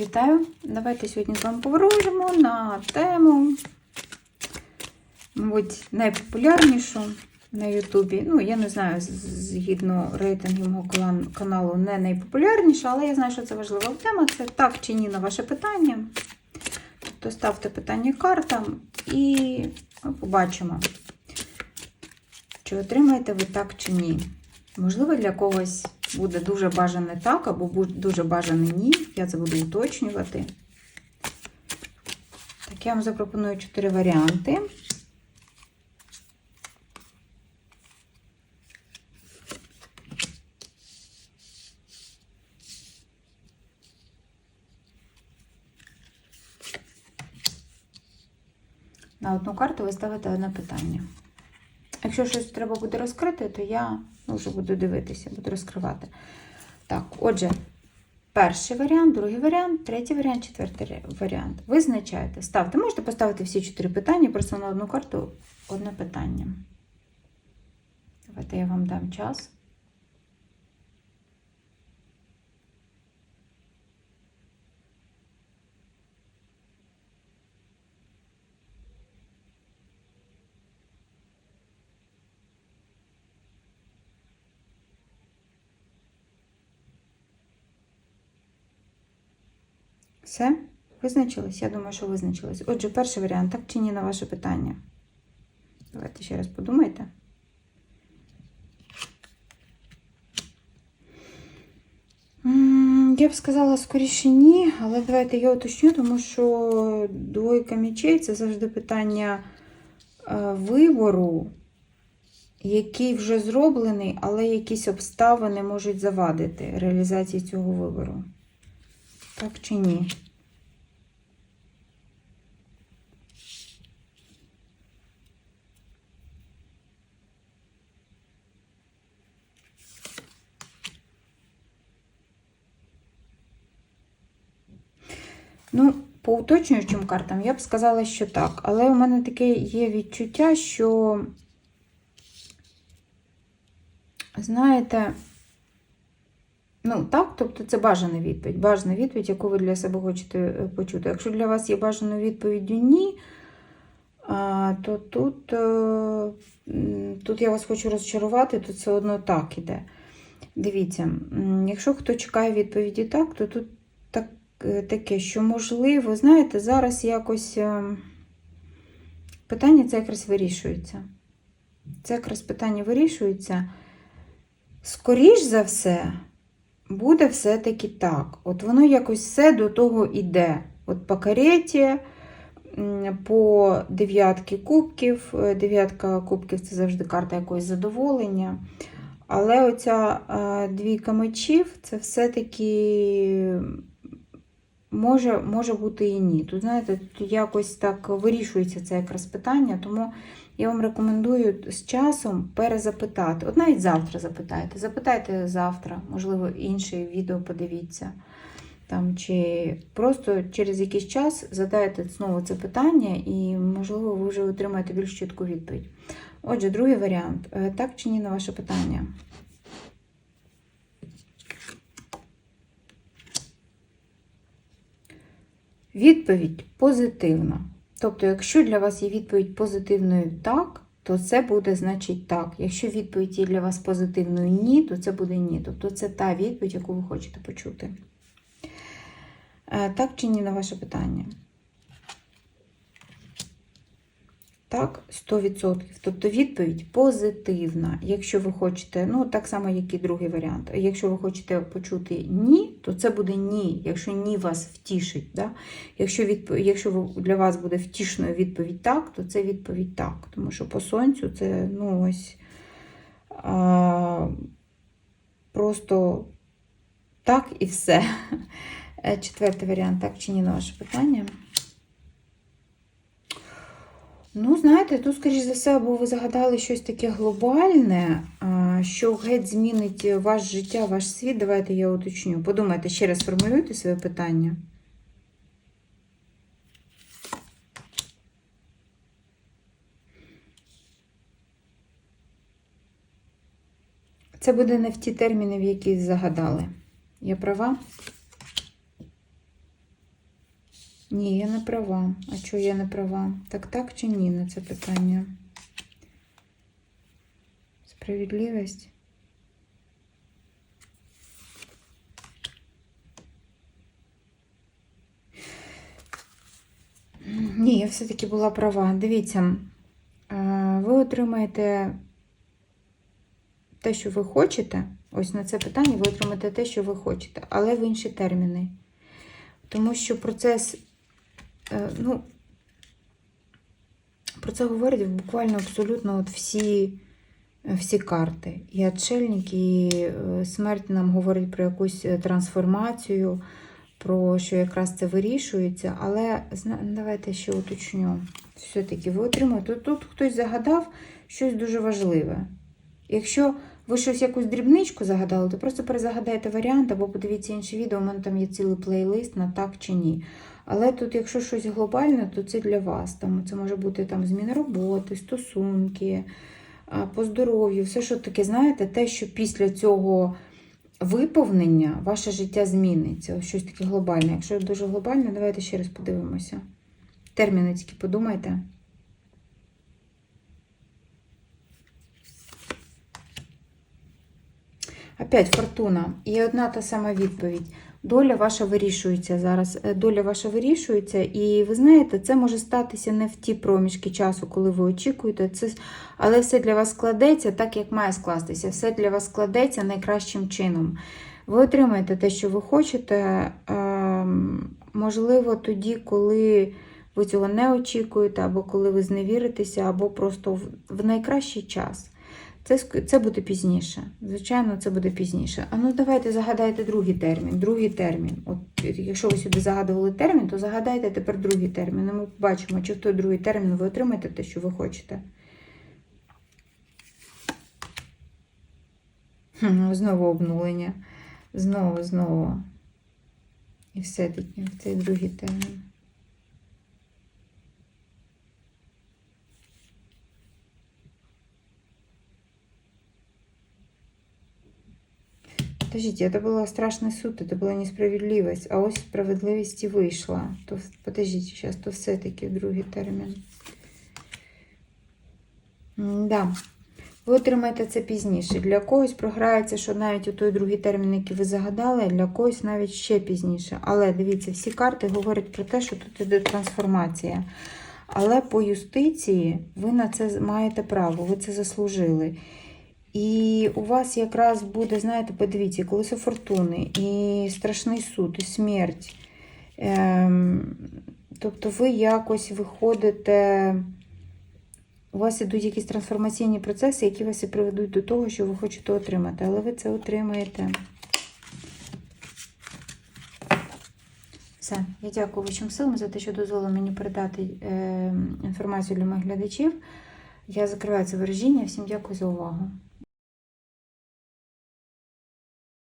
Вітаю! Давайте сьогодні з вами поговоримо на тему, мабуть, найпопулярнішу на Ютубі. Ну, я не знаю, згідно рейтингів мого каналу, не найпопулярніша, але я знаю, що це важлива тема. Це так чи ні на ваше питання. Тобто ставте питання картам і ми побачимо, чи отримаєте ви так чи ні. Можливо, для когось буде дуже бажане так, або дуже бажане ні. Я це буду уточнювати. Так, я вам запропоную чотири варіанти. На одну карту ви ставите одне питання. Якщо щось треба буде розкрити, то я ну, вже буду дивитися, буду розкривати. Так, отже, перший варіант, другий варіант, третій варіант, четвертий варіант. Визначаєте, ставте. Можете поставити всі чотири питання, просто на одну карту одне питання. Давайте я вам дам час. Все? Визначились? Я думаю, що визначились. Отже, перший варіант, так чи ні на ваше питання? Давайте ще раз подумайте. Я б сказала скоріше ні, але давайте я уточню, тому що двойка мічей це завжди питання е, вибору, який вже зроблений, але якісь обставини можуть завадити реалізації цього вибору. Так чи ні? Ну, по уточнюючим картам я б сказала, що так. Але у мене таке є відчуття, що, знаєте, ну так, тобто це бажана відповідь. Бажана відповідь, яку ви для себе хочете е, почути. Якщо для вас є бажаною відповіддю ні, то тут, е, тут я вас хочу розчарувати, то це одно так іде. Дивіться, якщо хто чекає відповіді так, то тут так, е, таке, що можливо, знаєте, зараз якось питання це якраз вирішується. Це якраз питання вирішується. Скоріш за все, буде все-таки так. От воно якось все до того іде. От по кареті, по дев'ятки кубків. Е, Дев'ятка кубків це завжди карта якогось задоволення. Але оця е, двійка мечів це все-таки може, може бути і ні. Тут, знаєте, тут якось так вирішується це якраз питання, тому я вам рекомендую з часом перезапитати. От навіть завтра запитайте. Запитайте завтра, можливо, інше відео подивіться. Там, чи просто через якийсь час задаєте знову це питання, і, можливо, ви вже отримаєте більш чітку відповідь. Отже, другий варіант. Е, Так чи ні на ваше питання? Відповідь позитивна. Тобто, якщо для вас є відповідь позитивною так, то це буде значить так. Якщо відповідь є для вас позитивною ні, то це буде ні. Тобто це та відповідь, яку ви хочете почути. Е, Так чи ні на ваше питання? Так, 100%. Тобто відповідь позитивна. Якщо ви хочете, ну так само, як і другий варіант. Якщо ви хочете почути ні, то це буде ні. Якщо ні вас втішить. Да? Якщо, відп... Якщо для вас буде втішною відповідь так, то це відповідь так. Тому що по сонцю це ну ось а, просто так і все. Е, Четвертий варіант, так чи ні на ваше питання. Ну, знаєте, тут, скоріш за все, або ви загадали щось таке глобальне, що геть змінить ваше життя, ваш світ. Давайте я уточню. Подумайте, ще раз формулюйте своє питання. Це буде не в ті терміни, в які загадали. Я права? Ні, я не права. А чого я не права? Так так чи ні на це питання? Справедливість? Ні, я все-таки була права. Дивіться, ви отримаєте те, що ви хочете. Ось на це питання ви отримаєте те, що ви хочете, але в інші терміни. Тому що процес, ну, про це говорять буквально абсолютно от всі, всі карти. І отшельник, і е, смерть нам говорить про якусь е, трансформацію, про що якраз це вирішується. Але давайте ще уточню. Все-таки ви отримуєте. Тут хтось загадав щось дуже важливе. Якщо ви щось якусь дрібничку загадали, то просто перезагадайте варіант або подивіться інші відео, у мене там є цілий плейлист на так чи ні. Але тут, якщо щось глобальне, то це для вас. Там це може бути там зміна роботи, стосунки, по здоров'ю, все, що таке, знаєте, те, що після цього виповнення ваше життя зміниться. Щось таке глобальне. Якщо дуже глобальне, давайте ще раз подивимося. Терміни тільки подумайте. Опять фортуна. І одна та сама відповідь. Доля ваша вирішується зараз. Е, Доля ваша вирішується, і ви знаєте, це може статися не в ті проміжки часу, коли ви очікуєте. Це, але все для вас складеться так, як має скластися. Все для вас складеться найкращим чином. Ви отримаєте те, що ви хочете. ем, Можливо, тоді, коли ви цього не очікуєте, або коли ви зневіритеся, або просто в, в найкращий час. Це, це буде пізніше. Звичайно, це буде пізніше. А ну давайте загадайте другий термін. Другий термін. От якщо ви сюди загадували термін, то загадайте тепер другий термін. І ми побачимо, чи в той другий термін ви отримаєте те, що ви хочете. Знову обнулення. Знову, знову. І все-таки в цей другий термін. Подождите, это был страшный суд, это была несправедливость, а ось справедливість і вийшла. То, в- подождите, сейчас, то все-таки другий термін. Да. Ви отримаєте це пізніше. Для когось програється, що навіть у той другий термін, який ви загадали, для когось навіть ще пізніше. Але дивіться, всі карти говорять про те, що тут іде трансформація. Але по юстиції ви на це маєте право, ви це заслужили. І у вас якраз буде, знаєте, подивіться, колесо фортуни, і страшний суд, і смерть. Ем, тобто ви якось виходите, у вас ідуть якісь трансформаційні процеси, які вас і приведуть до того, що ви хочете отримати, але ви це отримаєте. Все, я дякую вашим силам за те, що дозволили мені передати е, інформацію для моїх глядачів. Я закриваю це вираження. Всім дякую за увагу.